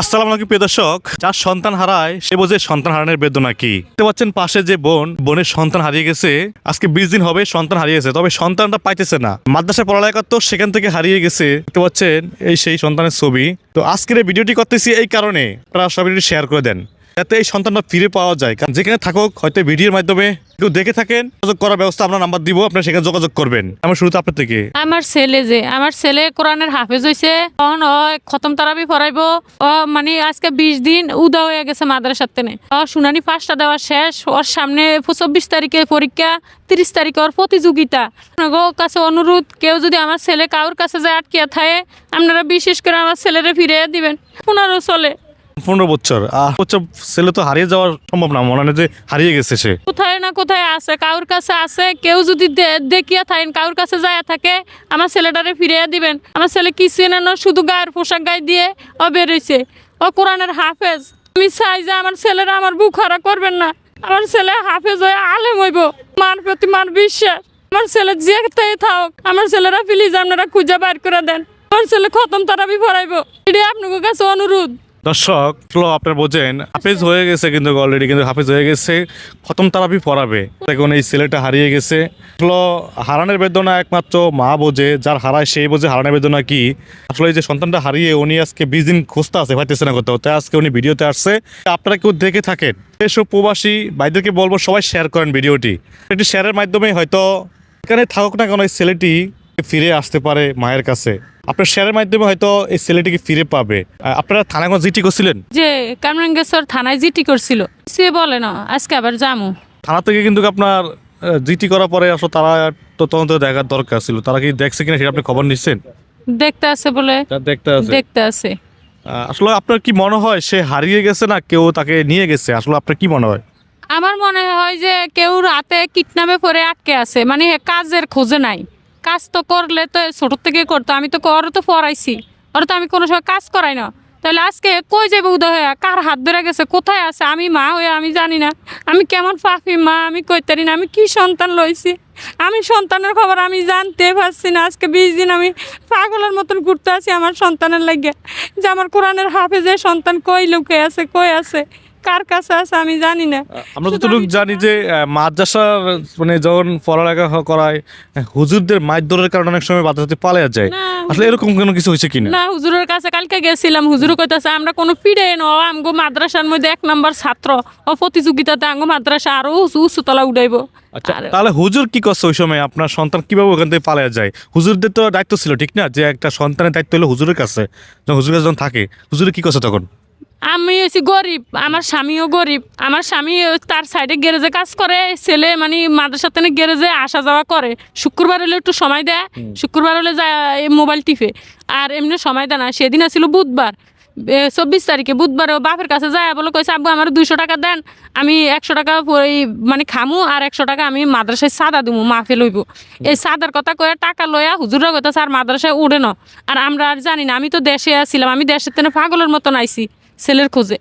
আসসালামু আলাইকুম, প্রিয় দর্শক। যার সন্তান হারায়, সে বোঝে সন্তান হারানোর বেদনা কি। দেখতে পাচ্ছেন পাশে যে বোন, বোনের সন্তান হারিয়ে গেছে। আজকে বিশ দিন হবে সন্তান হারিয়ে গেছে তবে সন্তানটা পাইতেছে না। মাদ্রাসায় পড়ালেখা তো সেখান থেকে হারিয়ে গেছে। দেখতে পাচ্ছেন এই সেই সন্তানের ছবি। তো আজকের এই ভিডিওটি করতেছি এই কারণে। আপনারা সব ভিডিওটি শেয়ার করে দেন। যাতে এই সন্তানটা ফিরে পাওয়া যায়। কারণ যেখানে থাকুক, হয়তো ভিডিওর মাধ্যমে কেউ দেখে থাকেন। যোগাযোগ করার ব্যবস্থা আমরা নাম্বার দিব, আপনারা সেখানে যোগাযোগ করবেন। আমার শুরুতে আপনার থেকে। আমার ছেলে যে, আমার ছেলে কোরআনের হাফেজ হয়েছে তখন ও খতম তারাবি পড়াইব। ও মানে আজকে বিশ দিন উদা হয়ে গেছে মাদ্রাসার তেনে। শুনানি পাঁচটা দেওয়া শেষ। ওর সামনে চব্বিশ তারিখে পরীক্ষা, তিরিশ তারিখে ওর প্রতিযোগিতা। কাছে অনুরোধ, কেউ যদি আমার ছেলে কারোর কাছে যায় আটকিয়া থাকে, আপনারা বিশেষ করে আমার ছেলেরে ফিরে দিবেন। পনেরো চলে। পনেরো বছর। বছর ছেলে তো হারিয়ে যাওয়ার সম্ভব না মনে হয় যে হারিয়ে গেছে সে। কোথায় না কোথায় আছে কারোর কাছে আছে কেউ যদি দে- দেখিয়া থাকেন কারোর কাছে যায় থাকে আমার ছেলেটারে ফিরিয়ে দিবেন। আমার ছেলে কিছু না না শুধু গায়ের পোশাক গায়ে দিয়ে ও বেরোইছে ও কোরআনের হাফেজ। আমি চাই যে আমার ছেলেরা আমার বুক হারা করবেন না। আমার ছেলে হাফেজ হয়ে আলেম হইব। মার প্রতি মার বিশ্বাস। আমার ছেলে যে তাই থাক। আমার ছেলেরা প্লিজ আপনারা খুঁজে বাইর করে দেন। আমার ছেলে খতম তারাবি পড়াইব এটাই আপনাদের কাছে অনুরোধ। দর্শক হলো আপনারা বোঝেন, হাফেজ হয়ে গেছে কিন্তু অলরেডি কিন্তু হাফেজ হয়ে গেছে, খতম তারাবি পড়াবে। দেখুন এই ছেলেটা হারিয়ে গেছে। হলো হারানোর বেদনা একমাত্র মা বোঝে, যার হারায় সেই বোঝে হারানোর বেদনা কি? আসলে যে সন্তানটা হারিয়ে উনি আজকে বিশ দিন খুঁজতে আছে পাইতেছে না কোথাও, তাই আজকে উনি ভিডিওতে আসছে। আপনারা কেউ দেখে থাকেন এসব প্রবাসী, ভাইদেরকে বলব সবাই শেয়ার করেন ভিডিওটি। এটি শেয়ারের মাধ্যমে হয়তো এখানে থাকুক না কেন এই ছেলেটি ফিরে আসতে পারে মায়ের কাছে। আপনার শেয়ারের মাধ্যমে হয়তো এই ছেলেটিকে ফিরে পাবে। আপনারা থানাগঞ্জ জিটি করছিলেন? যে কামরাঙ্গেশ্বর থানায় জিটি করছিল। সে বলে না আজকে আবার যামু। থানা থেকে কিন্তু আপনার জিটি করার পরে আসলে তারা তো তদন্ত দেখার দরকার ছিল। তারা কি দেখছে কিনা সেটা আপনি খবর নিচ্ছেন? দেখতে আছে বলে দেখতে আছে। দেখতে আছে। আসলে আপনার কি মনে হয় সে হারিয়ে গেছে না কেউ তাকে নিয়ে গেছে? আসলে আপনার কি মনে হয়? আমার মনে হয় যে কেউ রাতে কিডন্যাপে পরে আটকে আছে। মানে কাজের খোঁজে নাই। কাজ তো করলে তো ছোট থেকে করতো, আমি তো ওর তো পড়াইছি ওর তো আমি কোনো সময় কাজ করাই না। তাহলে আজকে কই যাবে উদয় হয়ে? কার হাত ধরে গেছে? কোথায় আছে? আমি মা হয়ে আমি জানি না। আমি কেমন পাখি মা, আমি কইতারি না। আমি কি সন্তান লইছি? আমি সন্তানের খবর আমি জানতে পারছি না। আজকে বিশ দিন আমি পাগলের মতন ঘুরতে আছি আমার সন্তানের লাগে। যে আমার কোরআনের হাফেজে সন্তান কই লুকে আছে, কই আছে? কার কাছে আছে আমি জানি না। আমরা যতটুকু জানি যে আহ, মাদ্রাসার মানে যখন পড়ালেখা করায় হুজুরদের মাইদরের কারণে অনেক সময় মাদ্রাসাতে পালিয়ে যায়। আসলে এরকম কোনো কিছু হয়েছে কিনা? না হুজুরের কাছে কালকে গেছিলাম। হুজুর কইতাছে আমরা কোনো পিড়ে ন আমগো মাদ্রাসার মধ্যে এক নম্বর ছাত্র। ও প্রতিযোগিতাতে আঙ্গো মাদ্রাসা আরও উঁচু উঁচুতলা উঠাইবো। আচ্ছা তাহলে হুজুর কি করছে ওই সময়? আপনার সন্তান কীভাবে ওখান থেকে পালিয়ে যায়? হুজুরদের তো দায়িত্ব ছিল ঠিক না? যে একটা সন্তানের দায়িত্ব হলো হুজুরের কাছে। যখন হুজুরের কাছে যখন থাকে হুজুরে কি করছে তখন? আমি হচ্ছি গরিব আমার স্বামীও গরিব। আমার স্বামী তার সাইডে গ্যারেজে কাজ করে ছেলে মানে মাদ্রাসা থেকে গ্যারেজে আসা যাওয়া করে। শুক্রবার হলে একটু সময় দেয় শুক্রবার হলে যায় এই মোবাইল টিপে। আর এমনি সময় দেয় না সেদিন আসছিল বুধবার। চব্বিশ তারিখে বুধবার ও বাপের কাছে যায় বলে কইছে আব্বু আমার দুইশো টাকা দেন আমি একশো টাকা ওই মানে খামু আর একশো টাকা আমি মাদ্রাসায় সাদা দিমু মাফে লইব এই সাদার কথা কয়ে টাকা লয়া হুজুরা কইতাছে স্যার মাদ্রাসায় উড়ে না আর আমরা আর জানি না আমি তো দেশে আসছিলাম আমি দেশের তেনে পাগলের মতন আইছি। ছেলের খোঁজে।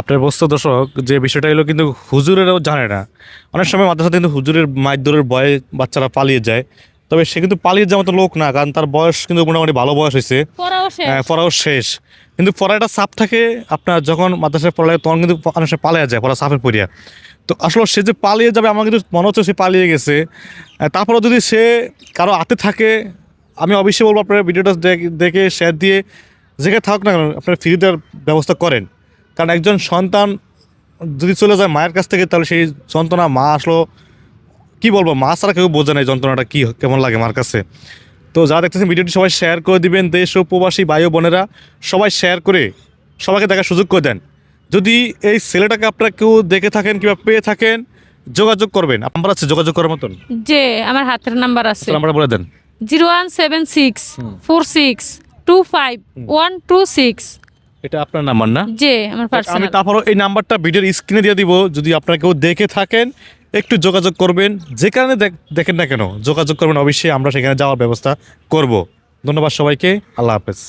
আপনার বস্তু দর্শক যে বিষয়টা হলো কিন্তু হুজুরেরও জানে না। অনেক সময় মাদ্রাসাতে কিন্তু হুজুরের মাইদরের বয়ে বাচ্চারা পালিয়ে যায়। তবে সে কিন্তু পালিয়ে যাওয়ার মতো লোক না কারণ তার বয়স কিন্তু মোটামুটি ভালো বয়স হয়েছে। পড়াও শেষ। হ্যাঁ, কিন্তু পড়া একটা চাপ থাকে আপনার যখন মাদ্রাসায় পড়া লাগে তখন কিন্তু অনেক সময় পালিয়ে যায় পড়া চাপের পড়িয়া। তো আসলে সে যে পালিয়ে যাবে আমার কিন্তু মনে হচ্ছে সে পালিয়ে গেছে। তারপরে যদি সে কারও হাতে থাকে আমি অবশ্যই বলব আপনার ভিডিওটা দেখে শেয়ার দিয়ে যেখানে থাকুক না কেন আপনারা ফ্রি দেওয়ার ব্যবস্থা করেন। কারণ একজন সন্তান যদি চলে যায় মায়ের কাছ থেকে তাহলে সেই যন্ত্রণা মা আসলো কি বলব মা ছাড়া কেউ বোঝে না এই যন্ত্রণাটা কী কেমন লাগে মার কাছে। তো যারা দেখতেছেন ভিডিওটি সবাই শেয়ার করে দিবেন দেশ ও প্রবাসী ও বোনেরা সবাই শেয়ার করে সবাইকে দেখার সুযোগ করে দেন। যদি এই ছেলেটাকে আপনারা কেউ দেখে থাকেন কিংবা পেয়ে থাকেন যোগাযোগ করবেন। নাম্বার আছে যোগাযোগ করার মতন? যে আমার হাতের নাম্বার আছে। নাম্বারটা বলে দেন। Zero one seven six four six two five one two six এটা আপনার নাম্বার না? জি আমার আমি তারপর তারপরও এই নাম্বারটা ভিডিওর স্ক্রিনে দিয়ে দিব যদি আপনারা কেউ দেখে থাকেন একটু যোগাযোগ করবেন যেখানে দেখ- দেখেন না কেন যোগাযোগ করবেন অবশ্যই আমরা সেখানে যাওয়ার ব্যবস্থা করব। ধন্যবাদ সবাইকে আল্লাহ হাফেজ।